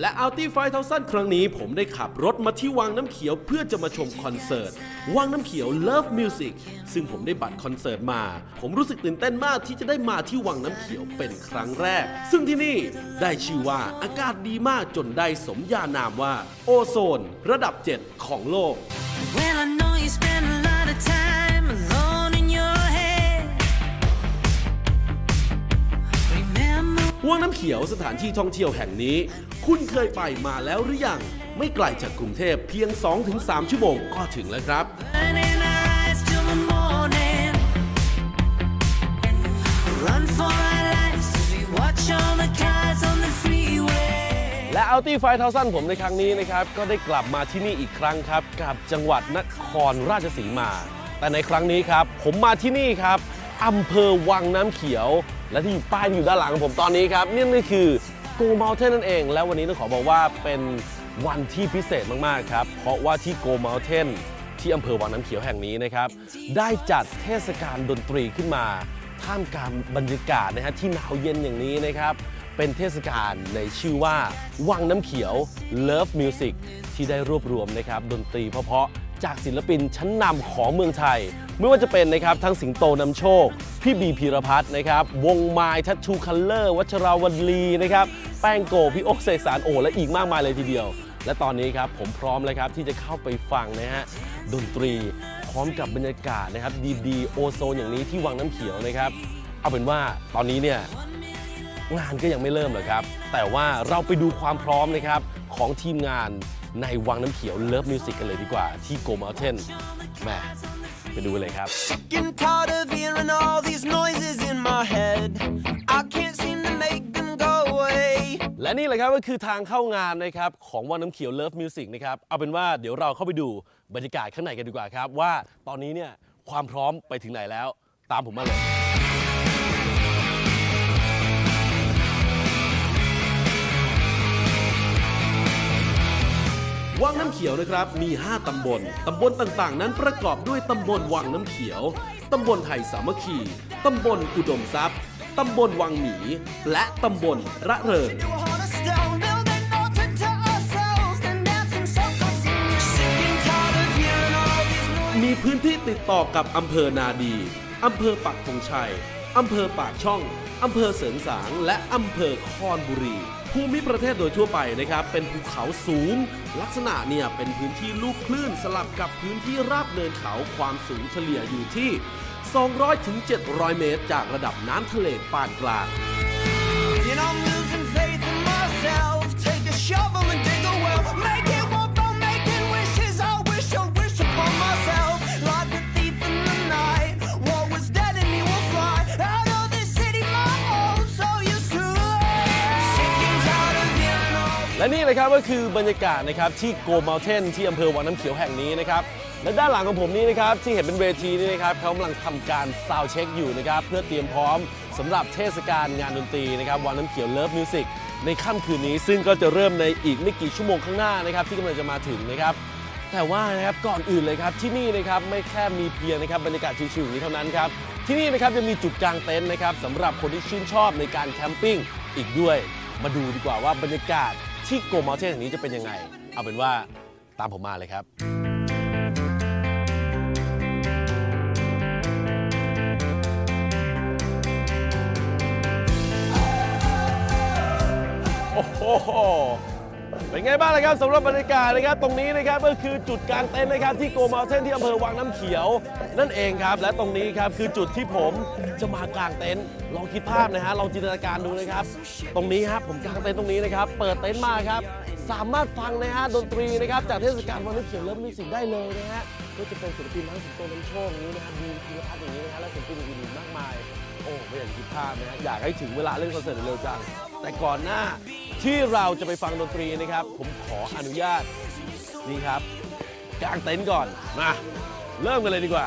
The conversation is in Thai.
และ Alti 5000ครั้งนี้ผมได้ขับรถมาที่วังน้ำเขียวเพื่อจะมาชมคอนเสิร์ต วังน้ำเขียว Love Music ซึ่งผมได้บัตรคอนเสิร์ตมา ผมรู้สึกตื่นเต้นมากที่จะได้มาที่วังน้ำเขียวเป็นครั้งแรก ซึ่งที่นี่ได้ชื่อว่าอากาศดีมากจนได้สมญานามว่า โอโซน ระดับ 7 ของโลก Well, วังน้ำเขียวสถานที่ท่องเที่ยวแห่งนี้ คุณเคยไปมาแล้วหรือยัง ไม่ไกลจากกรุงเทพเพียง 2-3 ชั่วโมงก็ถึงแล้วครับ burning eyes till the morning. Run for our lives as we watch all the cars on the freeway. และ Alti 5000ผมในครั้งนี้นะครับ ก็ได้กลับมาที่นี่อีกครั้งครับ กับจังหวัดนครราชสีมา แต่ในครั้งนี้ครับ ผมมาที่นี่ครับอำเภอวังน้ำเขียว และที่อยู่ป้ายอยู่ด้านหลังของผมตอนนี้ครับนี่นี่คือ Go Mountain นั่นเอง และวันนี้ต้องขอบอกว่าเป็นวันที่พิเศษมาก ๆ ครับ เพราะว่าที่ Go Mountain ที่อำเภอวังน้ำเขียวแห่งนี้นะครับ ได้จัดเทศกาลดนตรีขึ้นมา ท่ามกลางบรรยากาศนะฮะที่หนาวเย็นอย่างนี้นะครับ เป็นเทศกาลในชื่อว่า วังน้ำเขียว Love Music ที่ได้รวบรวมนะครับดนตรีเพราะๆจากศิลปินชั้นนำของเมืองไทย ไม่ว่าจะเป็นนะครับทั้งสิงโตนำโชค พี่บีพีรพัฒน์นะครับ วงไม้ทัชชูคัลเลอร์ วัชราวลีนะครับ แป้งโกพี่โอ๊คเสกสารโอ และอีกมากมายเลยทีเดียว และตอนนี้ครับผมพร้อมแล้วครับที่จะเข้าไปฟังนะฮะดนตรีพร้อมกับบรรยากาศนะครับดีๆโอโซนอย่างนี้ที่วังน้ำเขียวนะครับ เอาเป็นว่าตอนนี้เนี่ยงานก็ยังไม่เริ่มหรอกครับ แต่ว่าเราไปดูความพร้อมนะครับของทีมงานในวังน้ำเขียวเลิฟมิวสิกกันเลยดีกว่าที่โกม u เทนแม่ ไปดูกันเลยครับ Getting tired of hearing all these noises in my head. I can't seem to make them go away. และนี่แหละครับก็คือทางเข้างานนะครับของวังน้ำเขียวเลิฟมิวสิกนะครับเอาเป็นว่าเดี๋ยวเราเข้าไปดูบรรยากาศข้างในกันดีกว่าครับ ว่าตอนนี้เนี่ยความพร้อมไปถึงไหนแล้ว ตามผมมาเลย น้ำเขียวนะครับ มี 5 ตำบล ตำบลต่างๆ นั้นประกอบด้วยตำบลวังน้ำเขียว ตำบลไทยสามัคคี ตำบลอุดมทรัพย์ ตำบลวังหมี และตำบลระเริงมีพื้นที่ติดต่อกับอำเภอนาดี อำเภอปักธงชัย อำเภอปากช่อง อำเภอเสริงสาง และอำเภอคอนบุรี ภูมิประเทศโดยทั่วไปนะครับ เป็นภูเขาสูง ลักษณะเนี่ยเป็นพื้นที่ลูกคลื่นสลับกับพื้นที่ราบเนินเขาความสูงเฉลี่ยอยู่ที่ 200ถึง700 เมตร จากระดับน้ำทะเลปานกลาง และนี่นะครับก็คือบรรยากาศนะครับที่โกล m ม u เทนที่อำเภอวังน้ำเขียวแห่งนี้นะครับและด้านหลังของผมนี้นะครับที่เห็นเป็นเวทีนี่นะครับเขากำลังทำการซาวเช็คอยู่นะครับเพื่อเตรียมพร้อมสำหรับเทศกาลงานดนตรีนะครับวังน้ำเขียวเลิฟมิวสิกในค่ำคืนนี้ซึ่งก็จะเริ่มในอีกไม่กี่ชั่วโมงข้างหน้านะครับที่กำลังจะมาถึงนะครับแต่ว่านะครับก่อนอื่นเลยครับที่นี่นะครับไม่แค่มีเพียงนะครับบรรยากาศชิวๆอย่างนี้เท่านั้นครับที่นี่นะครับจะมีจุดกางเต็นท์นะครับสำหรับคนที่ชื่นชอบในการแคมปิ้งอีกด้วย มาดูดีกว่าว่าบรรยากาศ ที่โกมอเทนแห่งนี้จะเป็นยังไง เอาเป็นว่าตามผมมาเลยครับ โอ้โห เป็นไงบ้างนะครับสำหรับบรรยากาศนะครับตรงนี้นะครับก็คือจุดกลางเต็นท์นะครับที่โกมาเทนที่อำเภอวังน้ำเขียว นั่นเองครับ และตรงนี้ครับคือจุดที่ผมจะมากางเต็นท์ลองคิดภาพนะฮะลองจินตนาการดูนะครับ ตรงนี้ครับผมกางเต็นท์ตรงนี้นะครับ เปิดเต็นท์มาครับ สามารถฟังนะฮะดนตรีนะครับจากเทศกาลวังน้ำเขียวเริ่มมิวสิกได้เลยนะฮะก็จะเป็นศิลปินทั้งสิงโตน้ำโชคอย่างนี้นะครับมีธีรพัฒน์อย่างนี้นะฮะและศิลปินอื่นๆมากมายโอ้ไม่อยากคิดภาพนะฮะอยากให้ถึงเวลาเล่นคอนเสิร์ตเร็วจังแต่ก่อนหน้า ที่เราจะไปฟังดนตรีนะครับ ผมขออนุญาตนี่ครับกางเต็นท์ก่อนมาเริ่มกันเลยดีกว่า